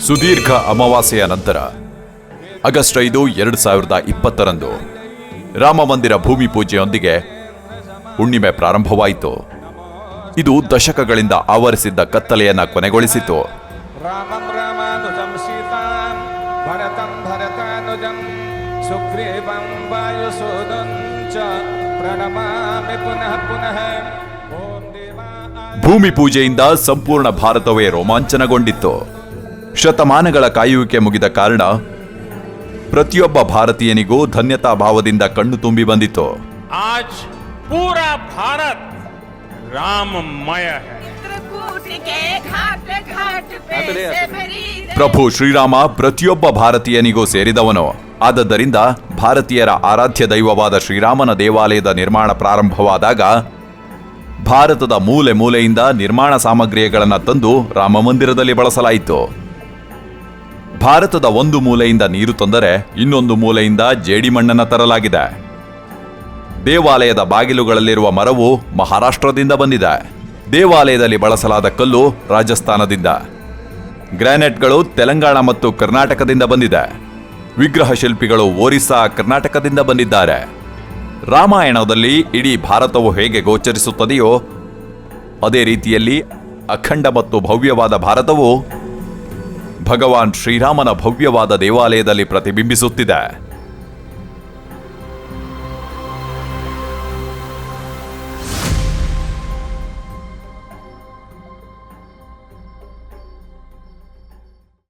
ಸುದೀರ್ಘ ಅಮಾವಾಸ್ಯೆಯ ನಂತರ ಆಗಸ್ಟ್ ಐದು ಎರಡು ಸಾವಿರದ ಇಪ್ಪತ್ತರಂದು ರಾಮ ಮಂದಿರ ಭೂಮಿ ಪೂಜೆಯೊಂದಿಗೆ ಹುಣ್ಣಿಮೆ ಪ್ರಾರಂಭವಾಯಿತು ಇದು ದಶಕಗಳಿಂದ ಆವರಿಸಿದ್ದ ಕತ್ತಲೆಯನ್ನ ಕೊನೆಗೊಳಿಸಿತು रामं रामानुजं सीतां भरतं भरतानुजं सुग्रीवं वायुसूदं च प्रणमामि पुनः पुनः ॐ देवा ಭೂಮಿ ಪೂಜೆಯಿಂದ ಸಂಪೂರ್ಣ ಭಾರತವೇ ರೋಮಾಂಚನಗೊಂಡಿತ್ತು ಶತಮಾನಗಳ ಕಾಯುವಿಕೆ ಮುಗಿದ ಕಾರಣ ಪ್ರತಿಯೊಬ್ಬ ಭಾರತೀಯನಿಗೂ ಧನ್ಯತಾ ಭಾವದಿಂದ ಕಣ್ಣು ತುಂಬಿ ಬಂದಿತು आज पूरा भारत राममय ಪ್ರಭು ಶ್ರೀರಾಮ ಪ್ರತಿಯೊಬ್ಬ ಭಾರತೀಯನಿಗೂ ಸೇರಿದವನು. ಆದದ್ದರಿಂದ ಭಾರತೀಯರ ಆರಾಧ್ಯ ದೈವವಾದ ಶ್ರೀರಾಮನ ದೇವಾಲಯದ ನಿರ್ಮಾಣ ಪ್ರಾರಂಭವಾದಾಗ ಭಾರತದ ಮೂಲೆ ಮೂಲೆಯಿಂದ ನಿರ್ಮಾಣ ಸಾಮಗ್ರಿಗಳನ್ನು ತಂದು ರಾಮ ಮಂದಿರದಲ್ಲಿ ಬಳಸಲಾಯಿತು. ಭಾರತದ ಒಂದು ಮೂಲೆಯಿಂದ ನೀರು ತಂದರೆ ಇನ್ನೊಂದು ಮೂಲೆಯಿಂದ ಜೇಡಿಮಣ್ಣನ್ನು ತರಲಾಗಿದೆ. ದೇವಾಲಯದ ಬಾಗಿಲುಗಳಲ್ಲಿರುವ ಮರವು ಮಹಾರಾಷ್ಟ್ರದಿಂದ ಬಂದಿದೆ. ದೇವಾಲಯದಲ್ಲಿ ಬಳಸಲಾದ ಕಲ್ಲು ರಾಜಸ್ಥಾನದಿಂದ. ಗ್ರಾನೈಟ್ಗಳು ತೆಲಂಗಾಣ ಮತ್ತು ಕರ್ನಾಟಕದಿಂದ ಬಂದಿದೆ. ವಿಗ್ರಹ ಶಿಲ್ಪಿಗಳು ಒರಿಸ್ಸಾ, ಕರ್ನಾಟಕದಿಂದ ಬಂದಿದ್ದಾರೆ. ರಾಮಾಯಣದಲ್ಲಿ ಇಡೀ ಭಾರತವು ಹೇಗೆ ಗೋಚರಿಸುತ್ತದೆಯೋ, ಅದೇ ರೀತಿಯಲ್ಲಿ ಅಖಂಡ ಮತ್ತು ಭವ್ಯವಾದ ಭಾರತವು ಭಗವಾನ್ ಶ್ರೀರಾಮನ ಭವ್ಯವಾದ ದೇವಾಲಯದಲ್ಲಿ ಪ್ರತಿಬಿಂಬಿಸುತ್ತಿದೆ.